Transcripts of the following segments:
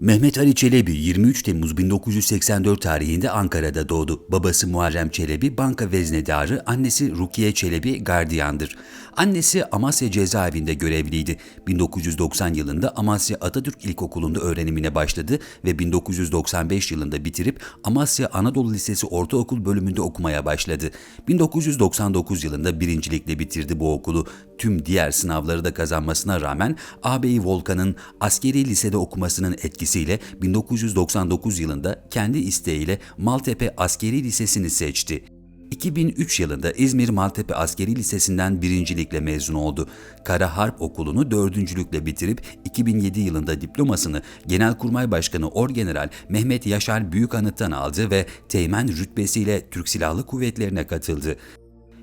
Mehmet Ali Çelebi 23 Temmuz 1984 tarihinde Ankara'da doğdu. Babası Muharrem Çelebi banka veznedarı, annesi Rukiye Çelebi gardiyandır. Annesi Amasya cezaevinde görevliydi. 1990 yılında Amasya Atatürk İlkokulu'nda öğrenimine başladı ve 1995 yılında bitirip Amasya Anadolu Lisesi Ortaokul bölümünde okumaya başladı. 1999 yılında birincilikle bitirdi bu okulu. Tüm diğer sınavları da kazanmasına rağmen ağabeyi Volkan'ın askeri lisede okumasının etkisiyle 1999 yılında kendi isteğiyle Maltepe Askeri Lisesi'ni seçti. 2003 yılında İzmir Maltepe Askeri Lisesi'nden birincilikle mezun oldu. Kara Harp Okulu'nu dördüncülükle bitirip 2007 yılında diplomasını Genelkurmay Başkanı Orgeneral Mehmet Yaşar Büyükanıt'tan aldı ve teğmen rütbesiyle Türk Silahlı Kuvvetleri'ne katıldı.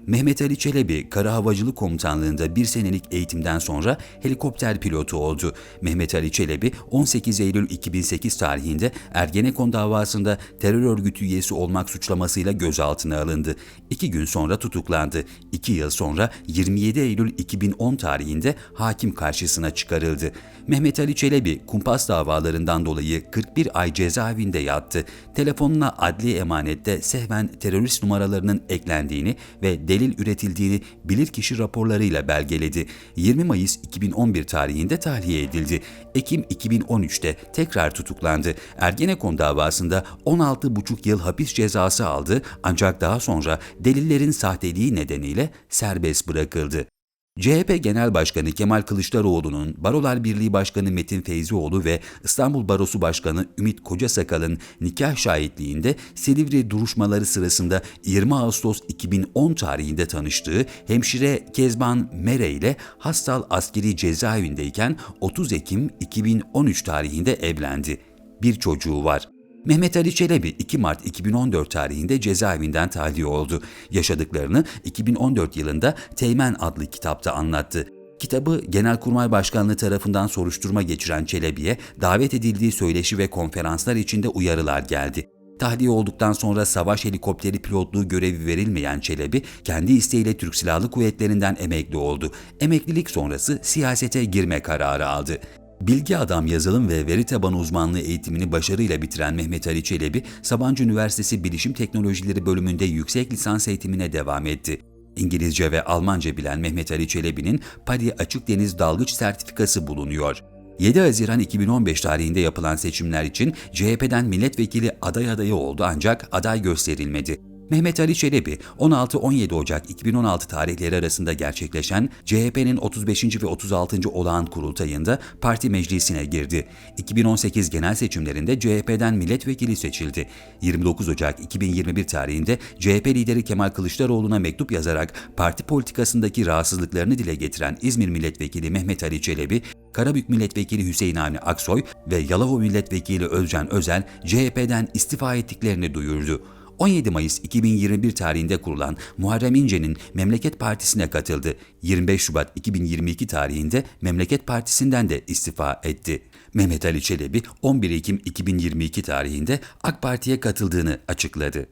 Mehmet Ali Çelebi, Kara Havacılık Komutanlığı'nda bir senelik eğitimden sonra helikopter pilotu oldu. Mehmet Ali Çelebi 18 Eylül 2008 tarihinde Ergenekon davasında terör örgütü üyesi olmak suçlamasıyla gözaltına alındı. İki gün sonra tutuklandı. İki yıl sonra 27 Eylül 2010 tarihinde hakim karşısına çıkarıldı. Mehmet Ali Çelebi kumpas davalarından dolayı 41 ay cezaevinde yattı. Telefonuna adli emanette sehven terörist numaralarının eklendiğini ve delil üretildiğini bilirkişi raporlarıyla belgeledi. 20 Mayıs 2011 tarihinde tahliye edildi. Ekim 2013'te tekrar tutuklandı. Ergenekon davasında 16,5 yıl hapis cezası aldı ancak daha sonra delillerin sahteliği nedeniyle serbest bırakıldı. CHP Genel Başkanı Kemal Kılıçdaroğlu'nun Barolar Birliği Başkanı Metin Feyzioğlu ve İstanbul Barosu Başkanı Ümit Kocasakal'ın nikah şahitliğinde Silivri duruşmaları sırasında 20 Ağustos 2010 tarihinde tanıştığı hemşire Kezban Mere ile Hastal askeri cezaevindeyken 30 Ekim 2013 tarihinde evlendi. Bir çocuğu var. Mehmet Ali Çelebi 2 Mart 2014 tarihinde cezaevinden tahliye oldu. Yaşadıklarını 2014 yılında Teğmen adlı kitapta anlattı. Kitabı Genelkurmay Başkanlığı tarafından soruşturma geçiren Çelebi'ye davet edildiği söyleşi ve konferanslar içinde uyarılar geldi. Tahliye olduktan sonra savaş helikopteri pilotluğu görevi verilmeyen Çelebi, kendi isteğiyle Türk Silahlı Kuvvetleri'nden emekli oldu. Emeklilik sonrası siyasete girme kararı aldı. Bilgi Adam yazılım ve veri tabanı uzmanlığı eğitimini başarıyla bitiren Mehmet Ali Çelebi, Sabancı Üniversitesi Bilişim Teknolojileri bölümünde yüksek lisans eğitimine devam etti. İngilizce ve Almanca bilen Mehmet Ali Çelebi'nin PADI Açık Deniz Dalgıç sertifikası bulunuyor. 7 Haziran 2015 tarihinde yapılan seçimler için CHP'den milletvekili aday adayı oldu ancak aday gösterilmedi. Mehmet Ali Çelebi 16-17 Ocak 2016 tarihleri arasında gerçekleşen CHP'nin 35. ve 36. olağan kurultayında parti meclisine girdi. 2018 genel seçimlerinde CHP'den milletvekili seçildi. 29 Ocak 2021 tarihinde CHP lideri Kemal Kılıçdaroğlu'na mektup yazarak parti politikasındaki rahatsızlıklarını dile getiren İzmir milletvekili Mehmet Ali Çelebi, Karabük Milletvekili Hüseyin Avni Aksoy ve Yalova Milletvekili Özcan Özel CHP'den istifa ettiklerini duyurdu. 17 Mayıs 2021 tarihinde kurulan Muharrem İnce'nin Memleket Partisi'ne katıldı. 25 Şubat 2022 tarihinde Memleket Partisi'nden de istifa etti. Mehmet Ali Çelebi 11 Ekim 2022 tarihinde AK Parti'ye katıldığını açıkladı.